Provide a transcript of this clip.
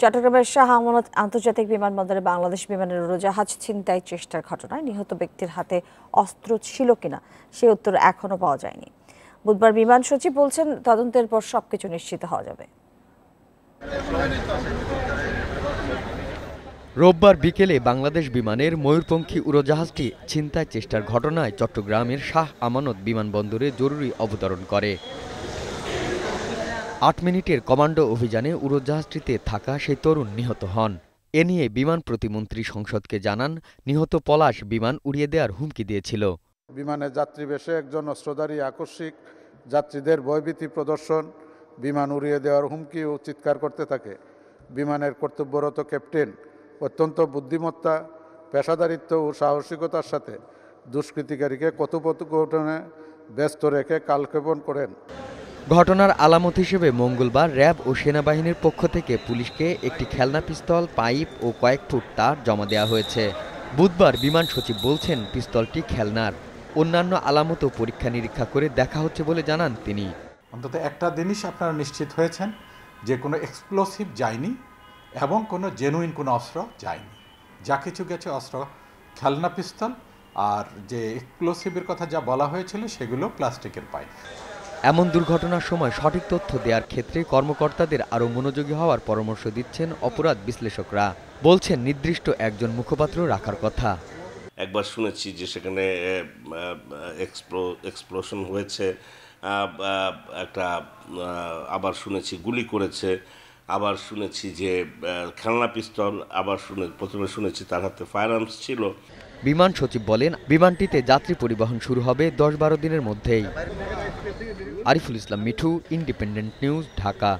চট্টগ্রামের শাহ আমানত আন্তর্জাতিক বিমানবন্দরে বাংলাদেশ বিমানের উড়োজাহাজ ছিনতাই চেষ্টার ঘটনায় নিহত ব্যক্তির হাতে অস্ত্র ছিল কিনা, সে উত্তর এখনও পাওয়া যায়নি। বুধবার বিমান সচিব বলছেন, তদন্তের পর সবকিছু নিশ্চিত হওয়া যাবে। রোববার বিকেলে বাংলাদেশ বিমানের ময়ূরপঙ্খী উড়োজাহাজটি ছিনতাই চেষ্টার ঘটনায় চট্টগ্রামের শাহ আমানত বিমানবন্দরে জরুরি অবতরণ করে। আট মিনিটের কমান্ডো অভিযানে উড়োজাহাজটিতে থাকা সেই তরুণ নিহত হন। এ নিয়ে বিমান প্রতিমন্ত্রী সংসদকে জানান, নিহত পলাশ বিমান উড়িয়ে দেওয়ার হুমকি দিয়েছিল। বিমানের যাত্রী বেশে একজন অস্ত্রধারী আকস্মিক যাত্রীদের ভয়ভীতি প্রদর্শন, বিমান উড়িয়ে দেওয়ার হুমকি ও চিৎকার করতে থাকে। বিমানের কর্তব্যরত ক্যাপ্টেন অত্যন্ত বুদ্ধিমত্তা, পেশাদারিত্ব ও সাহসিকতার সাথে দুষ্কৃতিকারীকে কথোপকথনে ব্যস্ত রেখে কালক্ষেপণ করেন। ঘটনার আলামত হিসেবে মঙ্গলবার র্যাব ও সেনাবাহিনীর পক্ষ থেকে পুলিশকে একটি খেলনা পিস্তল, পাইপ ও কয়েক ফুট তার জমা দেওয়া হয়েছে। বুধবার বিমান সচিব বলছেন, পিস্তলটি খেলনার। অন্যান্য আলামতও পরীক্ষা নিরীক্ষা করে দেখা হচ্ছে বলে জানান তিনি। অন্তত একটা জিনিস আপনারা নিশ্চিত হয়েছেন, যে কোনো এক্সপ্লোসিভ যায়নি এবং কোনো জেনুইন কোনো অস্ত্র যায়নি। যা কিছু গেছে অস্ত্র, খেলনা পিস্তল আর যে এক্সপ্লোসিভের কথা যা বলা হয়েছিল সেগুলো প্লাস্টিকের পাইপ। এমন দুর্ঘটনার সময় সঠিক তথ্য দেওয়ার ক্ষেত্রে কর্মকর্তাদের আরও মনোযোগী হওয়ার পরামর্শ দিচ্ছেন অপরাধ বিশ্লেষকরা। বলছেন নির্দিষ্ট একজন মুখপাত্র রাখার কথা। একবার শুনেছি যে সেখানে এক্সপ্লো এক্সপ্লোশন হয়েছে একটা আবার শুনেছি গুলি করেছে আবার শুনেছি যে খেলনা পিস্তল আবার শুনে প্রথমে শুনেছি তার হাতে ফায়ার আর্মস ছিল। বিমান সচিব বলেন বিমানটিতে যাত্রী পরিবহন শুরু হবে দশ বারো দিনের মধ্যেই। Ariful Islam Mithu independent news Dhaka